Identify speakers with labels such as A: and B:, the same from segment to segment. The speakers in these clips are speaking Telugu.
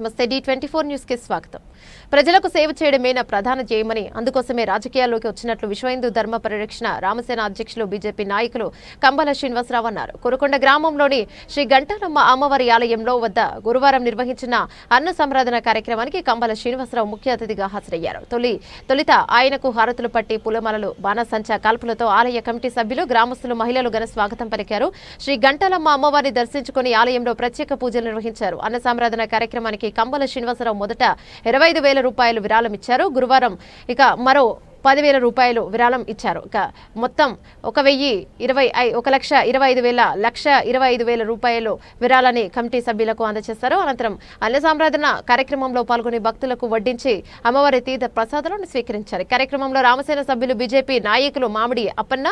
A: నమస్తే. డి ట్వంటీ ఫోర్ న్యూస్కి స్వాగతం. ప్రజలకు సేవ చేయడమే నా ప్రధాన జయమని అందుకోసమే రాజకీయాల్లోకి వచ్చినట్లు విశ్వ హిందూ ధర్మ పరిరక్షణ రామసేన అధ్యక్షులు బీజేపీ నాయకులు కంబల శ్రీనివాసరావు అన్నారు. కురుకొండ గ్రామంలోని శ్రీ గంటాలమ్మ అమ్మవారి ఆలయంలో వద్ద గురువారం నిర్వహించిన అన్న సంరాధన కార్యక్రమానికి కంబల శ్రీనివాసరావు ముఖ్య అతిథిగా హాజరయ్యారు. తొలి తొలిత ఆయనకు హారతులు పట్టి పూలమాలలు బాణసంచా కాల్పులతో ఆలయ కమిటీ సభ్యులు గ్రామస్తులు మహిళలు ఘన స్వాగతం పలికారు. శ్రీ గంటాలమ్మ అమ్మవారిని దర్శించుకుని ఆలయంలో ప్రత్యేక పూజలు నిర్వహించారు. అన్న సంరాధన కార్యక్రమానికి కంబల శ్రీనివాసరావు మొదట ఇరవై ఐదు వేల రూపాయలు విరాళం ఇచ్చారు. గురువారం ఇక మరో పదివేల రూపాయలు విరాళం ఇచ్చారు. మొత్తం ఒక వెయ్యి ఇరవై ఐ ఒక లక్ష ఇరవై ఐదు వేల లక్ష ఇరవై ఐదు వేల రూపాయలు విరాళాన్ని కమిటీ సభ్యులకు అందజేశారు అనంతరం అన్న సామ్రాధన కార్యక్రమంలో పాల్గొని భక్తులకు వడ్డించి అమ్మవారి తీర్థ ప్రసాదాలను స్వీకరించారు. కార్యక్రమంలో రామసేన సభ్యులు బీజేపీ నాయకులు మామిడి అప్పన్న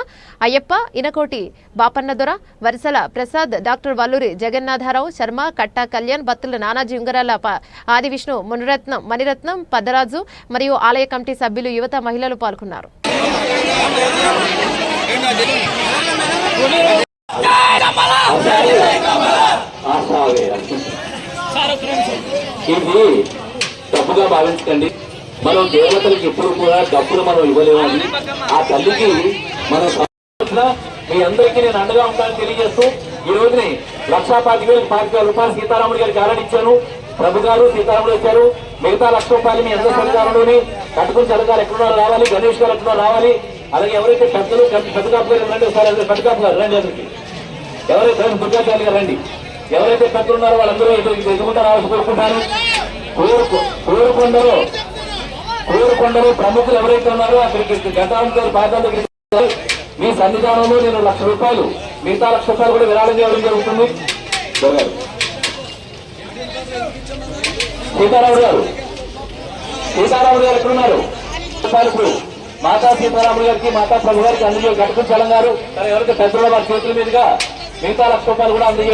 A: అయ్యప్ప ఇనకోటి బాపన్నదొర వరిసల ప్రసాద్ డాక్టర్ వల్లూరి జగన్నాథరావు శర్మ కట్టా కళ్యాణ్ బత్తుల నానాజీ ఉంగరాల ఆది విష్ణు మునిరత్నం మణిరత్నం పద్దరాజు మరియు ఆలయ కమిటీ సభ్యులు యువత మహిళలు పాల్గొన్నారు.
B: ఇది డబ్బుగా భావించకండి మనం దేవతలకు ఎప్పుడు కూడా డబ్బులు మనం ఇవ్వలేమని. ఆ తల్లికి మనం మీ అందరికీ నేను అండగా ఉంటానని తెలియజేస్తూ ఈ రోజుని లక్షా పాతిక వేలు పాతిక వేల రూపాయలు సీతారాముడు గారికి ఆర్డర్ ప్రభు గారు సీతారాముడు వచ్చారు. మిగతా లక్ష రూపాయలు మీ అందరి సన్నిధానంలోని కట్టుకుని చల్లగారు ఎక్కడున్నారో రావాలి గణేష్ గారు ఎక్కడో రావాలి. అలాగే ఎవరైతే పెద్దలు పెద్ద గారు రండి ఒకసారి అందరూ పెద్ద గారు రండి అందరికి. ఎవరైతే దుర్గాచార్య గారు రండి. ఎవరైతే పెద్దలు ఉన్నారో వాళ్ళందరూ ఎదురు రావాల్సి కోరుకుంటాను. కోరుకు కోరుకొండలో కోరుకొండలో ప్రముఖులు ఎవరైతే ఉన్నారో అక్కడికి గతాంతర పాదాల మీ సన్నిధానంలో నేను లక్ష రూపాయలు మిగతా లక్ష రూపాయలు కూడా విరాళం చేయడం జరుగుతుంది. సీతారాముడు గారు. సీతారాముడు గారు ఎక్కడున్నారు? రూపాయలకు మాతా సీతారాముడు గారికి మాతా ప్రభు గారికి అందజేయ గట్టుకుని చలం గారు ఎవరికి పెద్దల వారి చేతుల మీదుగా మిగతా లక్ష రూపాయలు కూడా అందజేయ